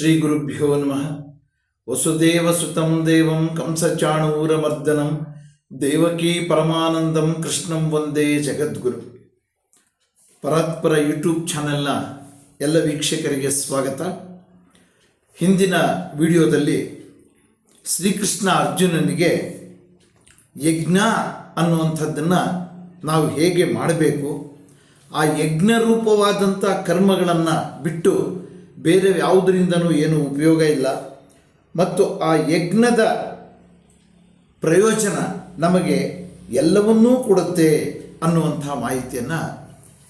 ಶ್ರೀ ಗುರುಭ್ಯೋ ನಮಃ. ವಸುದೇವ ಸುತಂ ದೇವಂ ಕಂಸಚಾಣೂರಮರ್ದನಂ ದೇವಕೀ ಪರಮಾನಂದಂ ಕೃಷ್ಣಂ ವಂದೇ ಜಗದ್ಗುರು. ಪರಾತ್ಪರ ಯೂಟ್ಯೂಬ್ ಚಾನೆಲ್ನ ಎಲ್ಲ ವೀಕ್ಷಕರಿಗೆ ಸ್ವಾಗತ. ಹಿಂದಿನ ವಿಡಿಯೋದಲ್ಲಿ ಶ್ರೀಕೃಷ್ಣ ಅರ್ಜುನನಿಗೆ ಯಜ್ಞ ಅನ್ನುವಂಥದ್ದನ್ನು ನಾವು ಹೇಗೆ ಮಾಡಬೇಕು, ಆ ಯಜ್ಞ ರೂಪವಾದಂಥ ಕರ್ಮಗಳನ್ನು ಬಿಟ್ಟು ಬೇರೆ ಯಾವುದರಿಂದನೂ ಏನು ಉಪಯೋಗ ಇಲ್ಲ. ಮತ್ತು ಆ ಯಜ್ಞದ ಪ್ರಯೋಜನ ನಮಗೆ ಎಲ್ಲವನ್ನೂ ಕೊಡುತ್ತೆ ಅನ್ನುವಂಥ ಮಾಹಿತಿಯನ್ನು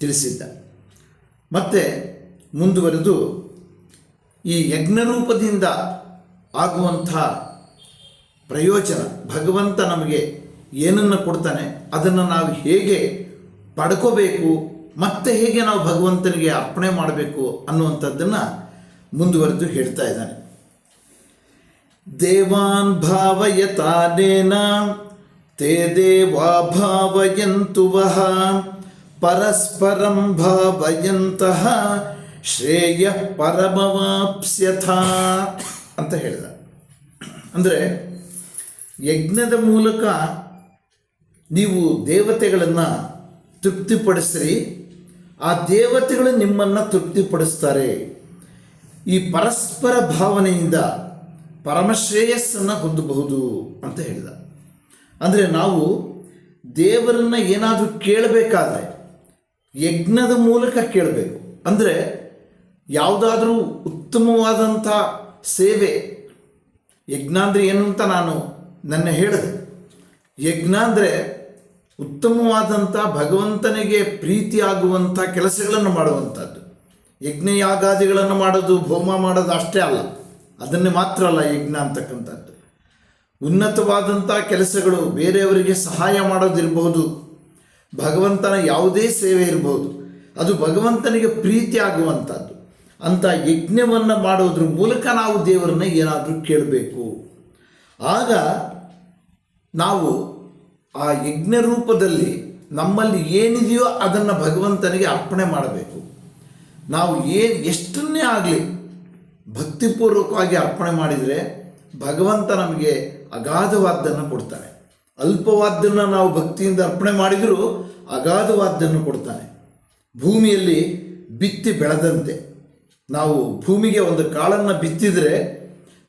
ತಿಳಿಸಿದ್ದ. ಮತ್ತು ಮುಂದುವರೆದು ಈ ಯಜ್ಞರೂಪದಿಂದ ಆಗುವಂಥ ಪ್ರಯೋಜನ, ಭಗವಂತ ನಮಗೆ ಏನನ್ನು ಕೊಡ್ತಾನೆ ಅದನ್ನು ನಾವು ಹೇಗೆ ಪಡ್ಕೋಬೇಕು ಮತ್ತೆ ಹೇಗೆ ನಾವು ಭಗವಂತನಿಗೆ ಅರ್ಪಣೆ ಮಾಡಬೇಕು ಅನ್ನುವಂಥದ್ದನ್ನು ಮುಂದುವರೆದು ಹೇಳ್ತಾ ಇದ್ದಾನೆ. ದೇವಾನ್ ಭಾವಯತಾನೇನ, ತೇ ದೇವಾ ಭಾವಯಂತು ವಹ ಪರಸ್ಪರಂ ಭಾವಯಂತಹ ಶ್ರೇಯ ಪರಮವಾಪ್ಸ್ಯಥ ಅಂತ ಹೇಳಿದ. ಅಂದರೆ ಯಜ್ಞದ ಮೂಲಕ ನೀವು ದೇವತೆಗಳನ್ನು ತೃಪ್ತಿಪಡಿಸ್ರಿ ಆ ದೇವತೆಗಳು ನಿಮ್ಮನ್ನು ತೃಪ್ತಿಪಡಿಸ್ತಾರೆ. ಈ ಪರಸ್ಪರ ಭಾವನೆಯಿಂದ ಪರಮಶ್ರೇಯಸ್ಸನ್ನು ಹೊಂದಬಹುದು ಅಂತ ಹೇಳಿದ. ಅಂದರೆ ನಾವು ದೇವರನ್ನು ಏನಾದರೂ ಕೇಳಬೇಕಾದ್ರೆ ಯಜ್ಞದ ಮೂಲಕ ಕೇಳಬೇಕು. ಅಂದರೆ ಯಾವುದಾದ್ರೂ ಉತ್ತಮವಾದಂಥ ಸೇವೆ, ಯಜ್ಞ ಅಂದರೆ ಏನು ಅಂತ ನಾನು ನನ್ನ ಹೇಳಿದೆ. ಯಜ್ಞ ಅಂದರೆ ಉತ್ತಮವಾದಂಥ ಭಗವಂತನಿಗೆ ಪ್ರೀತಿಯಾಗುವಂಥ ಕೆಲಸಗಳನ್ನು ಮಾಡುವಂಥದ್ದು. ಯಜ್ಞಯಾಗಾದಿಗಳನ್ನು ಮಾಡೋದು, ಹೋಮ ಮಾಡೋದು ಅಷ್ಟೇ ಅಲ್ಲ. ಅದನ್ನೇ ಮಾತ್ರ ಅಲ್ಲ ಯಜ್ಞ ಅಂತಕ್ಕಂಥದ್ದು. ಉನ್ನತವಾದಂಥ ಕೆಲಸಗಳು ಬೇರೆಯವರಿಗೆ ಸಹಾಯ ಮಾಡೋದಿರ್ಬೋದು. ಭಗವಂತನ ಯಾವುದೇ ಸೇವೆ ಇರ್ಬೋದು. ಅದು ಭಗವಂತನಿಗೆ ಪ್ರೀತಿ ಆಗುವಂಥದ್ದು. ಅಂಥ ಯಜ್ಞವನ್ನು ಮಾಡೋದ್ರ ಮೂಲಕ ನಾವು ದೇವರನ್ನ ಏನಾದರೂ ಕೇಳಬೇಕು. ಆಗ ನಾವು ಆ ಯಜ್ಞ ರೂಪದಲ್ಲಿ ನಮ್ಮಲ್ಲಿ ಏನಿದೆಯೋ ಅದನ್ನು ಭಗವಂತನಿಗೆ ಅರ್ಪಣೆ ಮಾಡಬೇಕು. ನಾವು ಏನು ಎಷ್ಟನ್ನೇ ಆಗಲಿ ಭಕ್ತಿಪೂರ್ವಕವಾಗಿ ಅರ್ಪಣೆ ಮಾಡಿದರೆ ಭಗವಂತ ನಮಗೆ ಅಗಾಧವಾದ್ದನ್ನು ಕೊಡ್ತಾನೆ. ಅಲ್ಪವಾದ್ದನ್ನು ನಾವು ಭಕ್ತಿಯಿಂದ ಅರ್ಪಣೆ ಮಾಡಿದರೂ ಅಗಾಧವಾದ್ದನ್ನು ಕೊಡ್ತಾನೆ. ಭೂಮಿಯಲ್ಲಿ ಬಿತ್ತಿ ಬೆಳೆದಂತೆ. ನಾವು ಭೂಮಿಗೆ ಒಂದು ಕಾಳನ್ನು ಬಿತ್ತಿದರೆ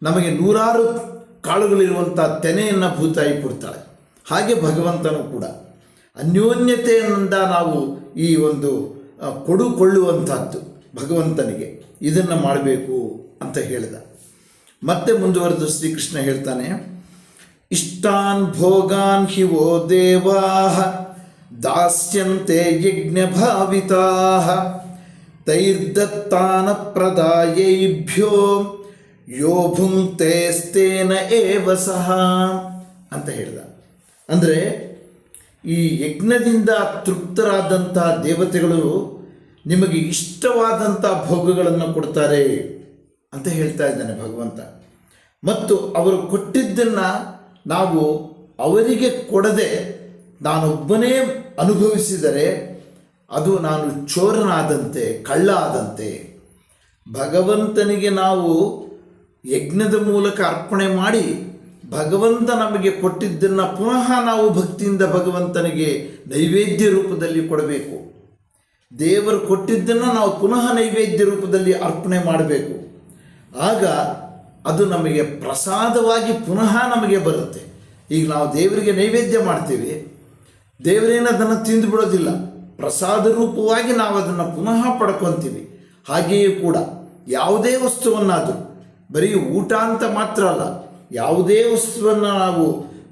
ನಮಗೆ ನೂರಾರು ಕಾಳುಗಳಿರುವಂಥ ತೆನೆಯನ್ನು ಭೂತಾಯಿ ಕೊಡ್ತಾಳೆ. ಹಾಗೆ ಭಗವಂತನು ಕೂಡ ಅನ್ಯೋನ್ಯತೆಯಿಂದ ನಾವು ಈ ಒಂದು ಕೊಡುಕೊಳ್ಳುವಂಥದ್ದು ಭಗವಂತನಿಗೆ. ಇದನ್ನು ಮಾಡಬೇಕು ಅಂತ ಹೇಳಿದ. ಮತ್ತೆ ಮುಂದುವರೆದು ಶ್ರೀಕೃಷ್ಣ ಹೇಳ್ತಾನೆ, ಇಷ್ಟಾನ್ ಭೋಗಾನ್ ಹಿ ದೇವಾಹ ದೇವಾ ದಾಸ್ಯಂತೆ ಯಜ್ಞ ಭಾವಿತಾ ತೈರ್ದತ್ತಾನ ಪ್ರದಾಯೈಭ್ಯೋ ಯೋ ಭುಂಕ್ತೇಸ್ತೇನ ಏವ ಸಹ ಅಂತ ಹೇಳಿದ. ಅಂದರೆ ಈ ಯಜ್ಞದಿಂದ ತೃಪ್ತರಾದಂಥ ದೇವತೆಗಳು ನಿಮಗೆ ಇಷ್ಟವಾದಂಥ ಭೋಗಗಳನ್ನು ಕೊಡ್ತಾರೆ ಅಂತ ಹೇಳ್ತಾ ಇದ್ದಾನೆ ಭಗವಂತ. ಮತ್ತು ಅವರು ಕೊಟ್ಟಿದ್ದನ್ನು ನಾವು ಅವರಿಗೆ ಕೊಡದೆ ನಾನೊಬ್ಬನೇ ಅನುಭವಿಸಿದರೆ ಅದು ನಾನು ಚೋರನಾದಂತೆ ಕಳ್ಳ ಆದಂತೆ ಭಗವಂತನಿಗೆ ನಾವು ಯಜ್ಞದ ಮೂಲಕ ಅರ್ಪಣೆ ಮಾಡಿ ಭಗವಂತ ನಮಗೆ ಕೊಟ್ಟಿದ್ದನ್ನು ಪುನಃ ನಾವು ಭಕ್ತಿಯಿಂದ ಭಗವಂತನಿಗೆ ನೈವೇದ್ಯ ರೂಪದಲ್ಲಿ ಕೊಡಬೇಕು. ದೇವರು ಕೊಟ್ಟಿದ್ದನ್ನು ನಾವು ಪುನಃ ನೈವೇದ್ಯ ರೂಪದಲ್ಲಿ ಅರ್ಪಣೆ ಮಾಡಬೇಕು. ಆಗ ಅದು ನಮಗೆ ಪ್ರಸಾದವಾಗಿ ಪುನಃ ನಮಗೆ ಬರುತ್ತೆ. ಈಗ ನಾವು ದೇವರಿಗೆ ನೈವೇದ್ಯ ಮಾಡ್ತೇವೆ. ದೇವರೇನು ಅದನ್ನು ತಿಂದು ಬಿಡೋದಿಲ್ಲ. ಪ್ರಸಾದ ರೂಪವಾಗಿ ನಾವು ಅದನ್ನು ಪುನಃ ಪಡ್ಕೊತೀವಿ. ಹಾಗೆಯೇ ಕೂಡ ಯಾವುದೇ ವಸ್ತುವನ್ನಾದರೂ. ಬರೀ ಊಟ ಅಂತ ಮಾತ್ರ ಅಲ್ಲ ಯಾವುದೇ ವಸ್ತುವನ್ನು ನಾವು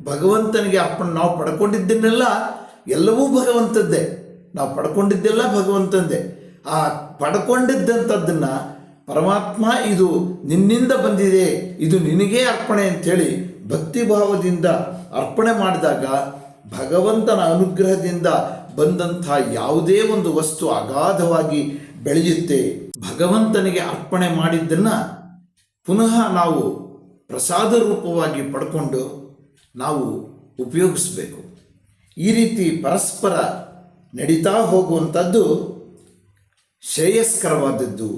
ಭಗವಂತನಿಗೆ ಅಪ್ಪ ನಾವು ಪಡ್ಕೊಂಡಿದ್ದನ್ನೆಲ್ಲ ಎಲ್ಲವೂ ಭಗವಂತದ್ದೇ. ನಾವು ಪಡ್ಕೊಂಡಿದ್ದೆಲ್ಲ ಭಗವಂತಂದೇ ಆ ಪಡ್ಕೊಂಡಿದ್ದಂಥದ್ದನ್ನು ಪರಮಾತ್ಮ ಇದು ನಿನ್ನಿಂದ ಬಂದಿದೆ, ಇದು ನಿನಗೇ ಅರ್ಪಣೆ ಅಂಥೇಳಿ ಭಕ್ತಿಭಾವದಿಂದ ಅರ್ಪಣೆ ಮಾಡಿದಾಗ ಭಗವಂತನ ಅನುಗ್ರಹದಿಂದ ಬಂದಂಥ ಯಾವುದೇ ಒಂದು ವಸ್ತು ಅಗಾಧವಾಗಿ ಬೆಳೆಯುತ್ತೆ. ಭಗವಂತನಿಗೆ ಅರ್ಪಣೆ ಮಾಡಿದ್ದನ್ನು ಪುನಃ ನಾವು ಪ್ರಸಾದ ರೂಪವಾಗಿ ಪಡ್ಕೊಂಡು ನಾವು ಉಪಯೋಗಿಸಬೇಕು. ಈ ರೀತಿ ಪರಸ್ಪರ ನಡೀತಾ ಹೋಗುವಂಥದ್ದು ಶ್ರೇಯಸ್ಕರವಾದದ್ದು.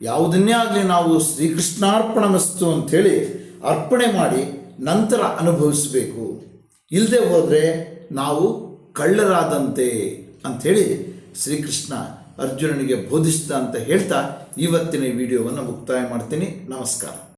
ಯಾವುದನ್ನೇ ಆಗಲಿ ನಾವು ಶ್ರೀಕೃಷ್ಣಾರ್ಪಣ ಮಸ್ತು ಅಂಥೇಳಿ ಅರ್ಪಣೆ ಮಾಡಿ ನಂತರ ಅನುಭವಿಸಬೇಕು. ಇಲ್ಲದೆ ಹೋದರೆ ನಾವು ಕಳ್ಳರಾದಂತೆ ಅಂಥೇಳಿ ಶ್ರೀಕೃಷ್ಣ ಅರ್ಜುನನಿಗೆ ಬೋಧಿಸಿದ ಅಂತ ಹೇಳ್ತಾ ಇವತ್ತಿನ ವಿಡಿಯೋವನ್ನು ಮುಕ್ತಾಯ ಮಾಡ್ತೀನಿ. ನಮಸ್ಕಾರ.